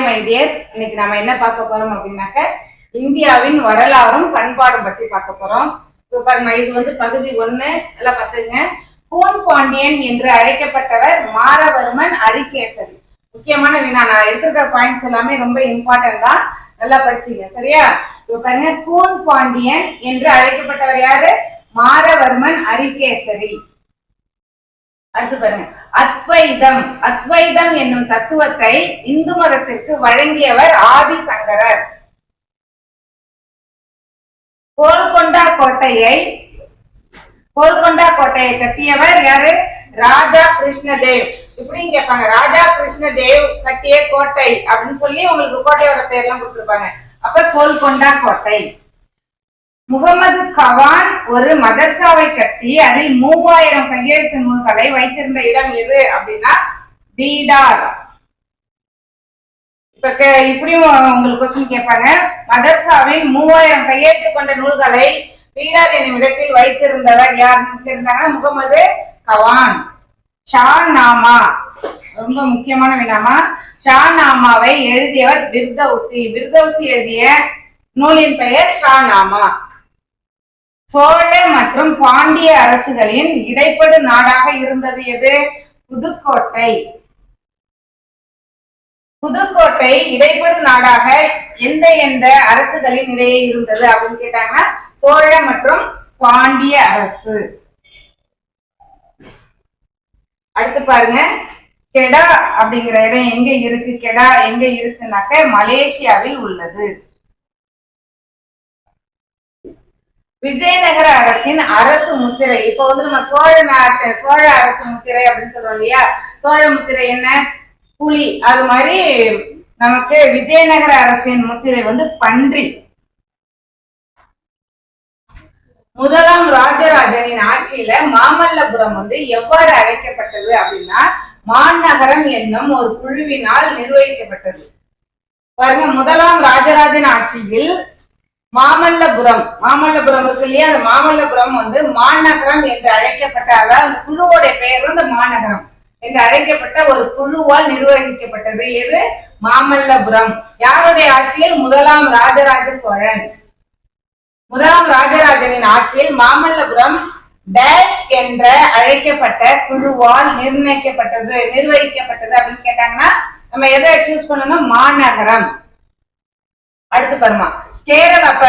Hi my tears இன்னைக்கு நம்ம என்ன பார்க்க போறோம் அப்படின்னாக்க இந்தியாவின் வரலாறும் பண்பாடும் பத்தி பார்க்க போறோம். இப்போ பாருங்க இது வந்து பகுதி ஒண்ணு. எல்லாம் பார்த்துங்க கூன் பாண்டியன் என்று அழைக்கப்பட்டவர் மாரவர்மன் அரிகேசரி. முக்கியமான வினா. நான் எடுத்துக்கிற பாயிண்ட்ஸ் எல்லாமே ரொம்ப இம்பார்ட்டன்ட் தான். நல்லா படிச்சீங்க. சரியா? இப்போ பாருங்க பூன் பாண்டியன் என்று அழைக்கப்பட்டவர் யாரு? மாரவர்மன் அரிகேசரி. அடுத்து பாருங்க. அத்வைதம். அத்வைதம் என்னும் தத்துவத்தை இந்து மதத்திற்கு வழங்கியவர் ஆதிசங்கரர். கோல்கொண்டா கோட்டையை கோல்கொண்டா கோட்டையை கட்டியவர் யாரு? ராஜா கிருஷ்ணதேவ். இப்படின்னு கேட்பாங்க ராஜா கிருஷ்ணதேவ் கட்டிய கோட்டை அப்படின்னு சொல்லி உங்களுக்கு கோட்டையோட பேர்லாம் கொடுத்துருப்பாங்க. அப்ப கோல்கொண்டா கோட்டை. முகமது கவான் ஒரு மதர்சாவை கட்டி அதில் மூவாயிரம் கையெழுத்து நூல்களை வைத்திருந்த இடம் எது அப்படின்னா பீடார். இப்ப இப்படியும் உங்களுக்கு கொஸ்டின் கேட்பாங்க. மதர்சாவில் மூவாயிரம் கையெழுத்து கொண்ட நூல்களை பீடார் என்னும் இடத்தில் வைத்திருந்தவர் யார்? இருந்தாங்கன்னா முகமது கவான். ஷா நாமா ரொம்ப முக்கியமான வினாமா. ஷா நாமாவை எழுதியவர் பிர்தௌசி. பிர்தௌசி எழுதிய நூலின் பெயர் ஷா நாமா சோழ மற்றும் பாண்டிய அரசுகளின் இடைப்படு நாடாக இருந்தது எது? புதுக்கோட்டை. புதுக்கோட்டை இடைப்படு நாடாக எந்த எந்த அரசுகளின் இடையே இருந்தது அப்படின்னு கேட்டாங்கன்னா சோழ மற்றும் பாண்டிய அரசு. அடுத்து பாருங்க. கெடா அப்படிங்கிற இடம் எங்க இருக்கு? கெடா எங்க இருக்குனாக்க மலேசியாவில் உள்ளது. விஜயநகர அரசின் அரசு முத்திரை. இப்ப வந்து நம்ம சோழ நாட்டு சோழ அரசு முத்திரை அப்படின்னு சொல்றோம் இல்லையா? சோழ முத்திரை என்ன? புலி. அது மாதிரி நமக்கு விஜயநகர அரசின் முத்திரை வந்து பன்றி. முதலாம் ராஜராஜனின் ஆட்சியில மாமல்லபுரம் வந்து எவ்வாறு அழைக்கப்பட்டது அப்படின்னா மாநகரம் என்னும் ஒரு குழுவினால் நிர்வகிக்கப்பட்டது. பாருங்க முதலாம் ராஜராஜன் ஆட்சியில் மாமல்லபுரம். மாமல்லபுரம் இருக்கு இல்லையா? அந்த மாமல்லபுரம் வந்து மாநகரம் என்று அழைக்கப்பட்ட அதாவது அந்த குழுவோட பெயர் வந்து மாநகரம் என்று அழைக்கப்பட்ட ஒரு குழுவால் நிர்வகிக்கப்பட்டது. எது? மாமல்லபுரம். யாருடைய ஆட்சியில்? முதலாம் ராஜராஜ சோழன் முதலாம் ராஜராஜனின் ஆட்சியில் மாமல்லபுரம் டேஷ் என்ற அழைக்கப்பட்ட குழுவால் நிர்ணயிக்கப்பட்டது நிர்வகிக்கப்பட்டது அப்படின்னு கேட்டாங்கன்னா நம்ம எதை சூஸ் பண்ணணும்? மாநகரம். அடுத்து பாருமா. கேரள அப்ப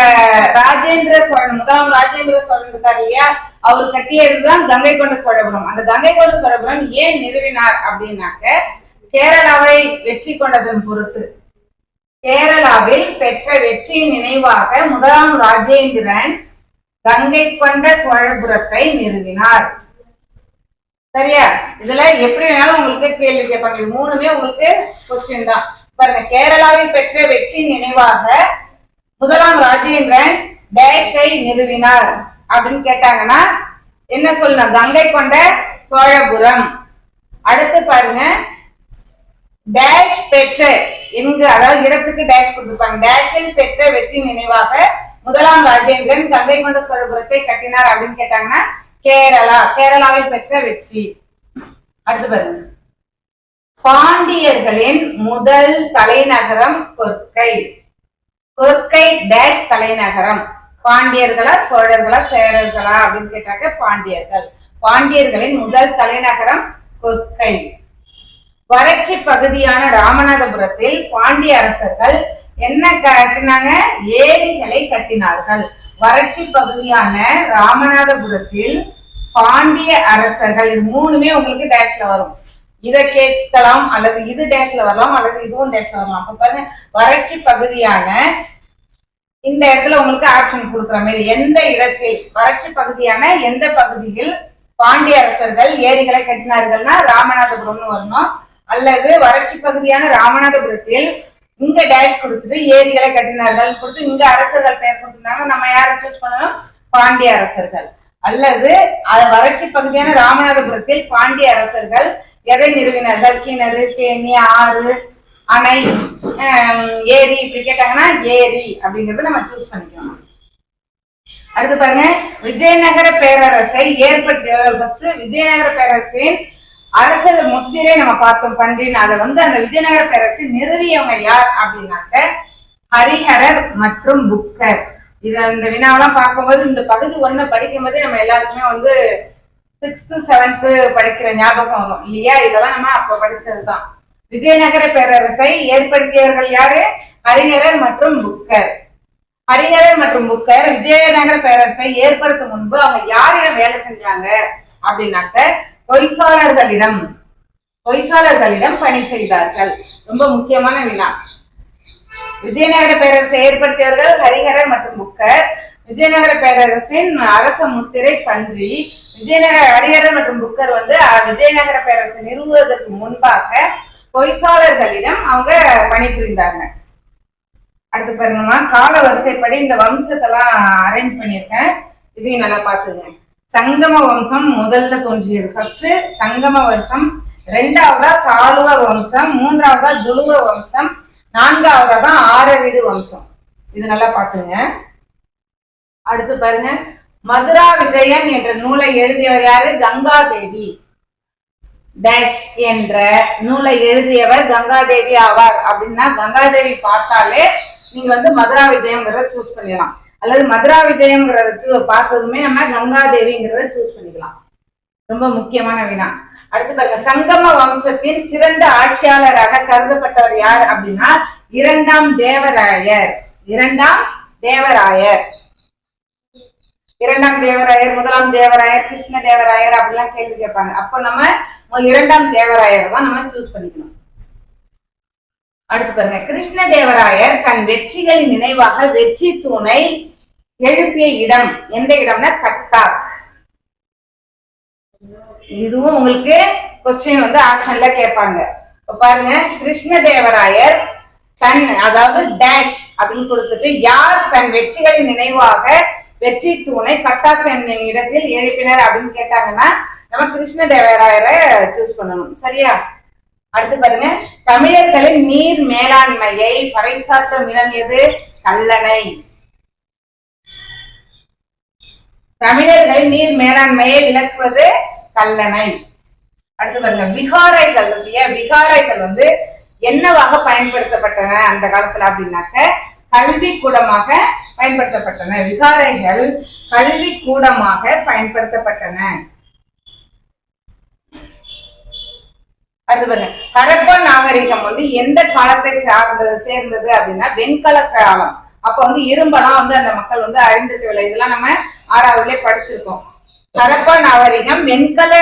ராஜேந்திர சோழன் முதலாம் ராஜேந்திர சோழன் இருக்காரு இல்லையா? அவர் கட்டியதுதான் கங்கை கொண்ட சோழபுரம். அந்த கங்கை கொண்ட சோழபுரம் ஏன் நிறுவினார் அப்படின்னாக்க கேரளாவை வெற்றி கொண்டதன் பொருட்டு. கேரளாவில் பெற்ற வெற்றியின் நினைவாக முதலாம் ராஜேந்திரன் கங்கை கொண்ட சோழபுரத்தை நிறுவினார். சரியா? இதுல எப்படி வேணாலும் உங்களுக்கு கேள்வி கேட்பாங்க. இது மூணுமே உங்களுக்கு கொஸ்டின் தான். பாருங்க கேரளாவில் பெற்ற வெற்றியின் நினைவாக முதலாம் ராஜேந்திரன் டேஷை நிறுவினார். அப்படின்னு கேட்டாங்கன்னா என்ன சொல்லணும்? கங்கை கொண்ட சோழபுரம். அடுத்து பாருங்க. டேஷ் பெற்ற எங்கு அதாவது இடத்துக்கு டேஷ் கொடுத்துருப்பாங்க. டேஷில் பெற்ற வெற்றி நினைவாக முதலாம் ராஜேந்திரன் கங்கை கொண்ட சோழபுரத்தை கட்டினார் அப்படின்னு கேட்டாங்கன்னா கேரளா. கேரளாவில் பெற்ற வெற்றி. அடுத்து பாருங்க. பாண்டியர்களின் முதல் தலைநகரம் கொற்கை கொற்கை டேஷ் தலைநகரம். பாண்டியர்களா சோழர்களா சேரர்களா அப்படின்னு கேட்டாக்க பாண்டியர்கள். பாண்டியர்களின் முதல் தலைநகரம் கொற்கை வறட்சி பகுதியான ராமநாதபுரத்தில் பாண்டிய அரசர்கள் என்ன கட்டினாங்க? ஏரிகளை கட்டினார்கள். வறட்சி பகுதியான ராமநாதபுரத்தில் பாண்டிய அரசர்கள் இது மூணுமே உங்களுக்கு டேஷ்ல வரும். இதை கேட்கலாம் அல்லது இது டேஷ்ல வரலாம் அல்லது இதுவும் டேஷ்ல வரலாம். அப்ப பாருங்க வறட்சி பகுதியான இந்த இடத்துல உங்களுக்கு ஆப்ஷன் கொடுக்குற மாதிரி எந்த இடத்தில் வறட்சி பகுதியான எந்த பகுதியில் பாண்டிய அரசர்கள் ஏரிகளை கட்டினார்கள்னா ராமநாதபுரம்னு வரணும். அல்லது வறட்சி பகுதியான ராமநாதபுரத்தில் இங்க டேஷ் கொடுத்துட்டு ஏரிகளை கட்டினார்கள் கொடுத்து இங்க அரசர்கள் பெயர் கொடுத்திருந்தாங்க நம்ம யாரை சூஸ் பண்ணணும்? பாண்டிய அரசர்கள். அல்லது வறட்சி பகுதியான ராமநாதபுரத்தில் பாண்டிய அரசர்கள் எதை நிறுவினார்கள்? கிணறு கேணி ஆறு அணை ஏரி இப்படி கேட்டாங்கன்னா ஏரி அப்படிங்கறத நம்ம சூஸ் பண்ணிக்கணும் அடுத்து பாருங்க. விஜயநகர பேரரசை ஏற்பட்ட ஃபர்ஸ்ட் விஜயநகர பேரரசின் அரசர் முத்திரை நம்ம பார்த்தோம். பன்றின் அதை வந்து அந்த விஜயநகர பேரரசு நிறுவியவங்க யார் அப்படின்னாக்க ஹரிஹரர் மற்றும் புக்கர். இது அந்த வினாவெல்லாம் பார்க்கும்போது இந்த பகுதி ஒண்ணு படிக்கும் போதே நம்ம எல்லாருக்குமே வந்து சிக்ஸ்த்து செவன்த்து படிக்கிற ஞாபகம் வரும். இல்லையா? இதெல்லாம் நம்ம அப்ப படிச்சதுதான். விஜயநகர பேரரசை ஏற்படுத்தியவர்கள் யாரு? ஹரிஹரர் மற்றும் புக்கர். ஹரிஹரர் மற்றும் புக்கர் விஜயநகர பேரரசை ஏற்படுத்தும் முன்பு அவங்க யாரிடம் வேலை செஞ்சாங்க? அப்படின்னாக்க பொய்சாளர்களிடம். பொய்சாளர்களிடம் பணி செய்தார்கள். ரொம்ப முக்கியமான வினா. விஜயநகர பேரரசை ஏற்படுத்தியவர்கள் ஹரிஹரர் மற்றும் புக்கர். விஜயநகர பேரரசின் அரச முத்திரை பன்றி விஜயநகர ஹரிஹரர் மற்றும் புக்கர் வந்து விஜயநகர பேரரசை நிறுவுவதற்கு முன்பாக பொய்சாளர்களிடம் அவங்க பணிபுரிந்தாங்க. அடுத்து பாருங்கம்மா கால வரிசைப்படி இந்த வம்சத்தெல்லாம் அரேஞ்ச் பண்ணியிருக்கேன். இதையும் நல்லா பாத்துங்க சங்கம வம்சம் முதல்ல தோன்றியது. ஃபர்ஸ்ட் சங்கம வம்சம் ரெண்டாவதா சாளுவ வம்சம் மூன்றாவதா துளுவ வம்சம் நான்காவதா தான் ஆரவீடு வம்சம். இது நல்லா பாத்துங்க அடுத்து பாருங்க. மதுரா விஜயம் என்ற நூலை எழுதியவர் யாரு? கங்காதேவி. டேஷ் என்ற நூலை எழுதியவர் கங்காதேவி ஆவார். அப்படின்னா கங்காதேவி பார்த்தாலே நீங்க வந்து மதுரா விஜயம்ங்கிறத சூஸ் பண்ணிடலாம். அல்லது மதுரா விஜயம்ங்கிறத பார்த்ததுமே நம்ம கங்காதேவிங்கிறத சூஸ் பண்ணிக்கலாம். ரொம்ப முக்கியமான வினா. அடுத்து பாருங்க. சங்கம வம்சத்தின் சிறந்த ஆட்சியாளராக கருதப்பட்டவர் யார் அப்படின்னா இரண்டாம் தேவராயர். இரண்டாம் தேவராயர். இரண்டாம் தேவராயர் முதலாம் தேவராயர் கிருஷ்ண தேவராயர் அப்படிலாம் கேள்வி கேட்பாங்க. அப்போ நம்ம இரண்டாம் தேவராயர் தான் நம்ம சூஸ் பண்ணிக்கணும். அடுத்து பாருங்க. கிருஷ்ண தேவராயர் தன் வெற்றிகளின் நினைவாக வெற்றி தூணை எழுப்பிய இடம் எந்த இடம்னா கட்டா. இதுவும் உங்களுக்கு கொஸ்டின் வந்து ஆப்ஷன்ல கேட்பாங்க. இப்ப பாருங்க. கிருஷ்ண தேவராயர் தன் அதாவது டேஷ் அப்படின்னு கொடுத்துட்டு யார் தன் வெற்றிகளின் நினைவாக வெற்றி தூணை கட்டாக் என்ற இடத்தில் எழுப்பினர் அப்படின்னு கேட்டாங்கன்னா நம்ம கிருஷ்ண தேவராயரை சூஸ் பண்ணணும். சரியா? அடுத்து பாருங்க. தமிழர்களின் நீர் மேலாண்மையை பறைசாற்றும் இடம் எது? கல்லணை. தமிழர்களின் நீர் மேலாண்மையை விளக்குவது கல்லணை. அடுத்து பாருங்க. விகாரைகள் இல்லையா? விகாரைகள் வந்து என்னவாக பயன்படுத்தப்பட்டன அந்த காலத்துல அப்படின்னாக்க கல்வி கூடமாக பயன்படுத்தப்பட்டன. விகாரைகள் கல்வி கூடமாக பயன்படுத்தப்பட்டன. அடுத்து பாருங்க. ஹரப்பா நாகரிகம் வந்து எந்த காலத்தை சார்ந்தது சேர்ந்தது அப்படின்னா வெண்கல காலம். அப்ப வந்து இரும்பெல்லாம் வந்து அந்த மக்கள் வந்து அறிந்திருக்கவில்லை. இதெல்லாம் நம்ம ஆறாவதுலயே படிச்சிருக்கோம். ஹரப்பா நாகரிகம் வெண்கல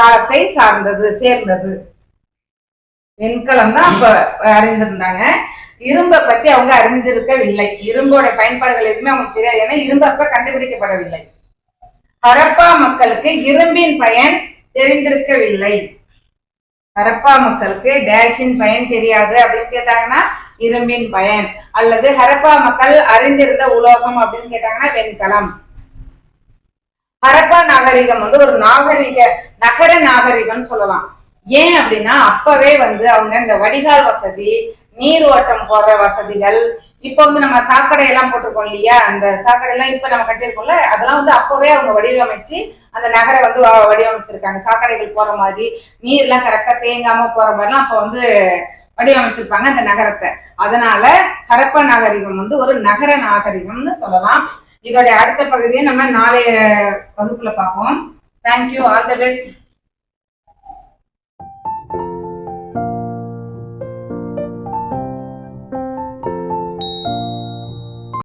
காலத்தை சார்ந்தது சேர்ந்தது. வெண்கலம் தான் அப்ப அறிந்திருந்தாங்க. இரும்பை பத்தி அவங்க அறிந்திருக்கவில்லை. இரும்போட பயன்பாடுகள் எதுவுமே அவங்களுக்கு தெரியாது. ஏன்னா இரும்பு அப்ப கண்டுபிடிக்கப்படவில்லை. ஹரப்பா மக்களுக்கு இரும்பின் பயன் தெரிந்திருக்கவில்லை. ஹரப்பா மக்களுக்கு டேஷின் பயன் தெரியாது அப்படின்னு கேட்டாங்கன்னா இரும்பின் பயன். அல்லது ஹரப்பா மக்கள் அறிந்திருந்த உலோகம் அப்படின்னு கேட்டாங்கன்னா வெண்கலம். ஹரப்பா நாகரிகம் வந்து ஒரு நாகரிக நகர நாகரிகம்னு சொல்லலாம். ஏன் அப்படின்னா அப்பவே வந்து அவங்க இந்த வடிகால் வசதி நீர் ஓட்டம் போற வசதிகள். இப்ப வந்து நம்ம சாக்கடை எல்லாம் போட்டிருக்கோம் இல்லையா? அந்த சாக்கடை எல்லாம் இப்ப நம்ம கட்டியிருக்கோம்ல அதெல்லாம் வந்து அப்பவே அவங்க வடிவமைச்சு அந்த நகரை வந்து வடிவமைச்சிருக்காங்க. சாக்கடைகள் போற மாதிரி நீர் எல்லாம் கரெக்டா தேங்காம போற மாதிரிலாம் அப்ப வந்து வடிவமைச்சிருப்பாங்க அந்த நகரத்தை. அதனால ஹரப்ப நாகரிகம் வந்து ஒரு நகர நாகரிகம்னு சொல்லலாம். இதோட அடுத்த பகுதியை நம்ம நாளைய வகுப்புல பார்ப்போம். Thank you all the best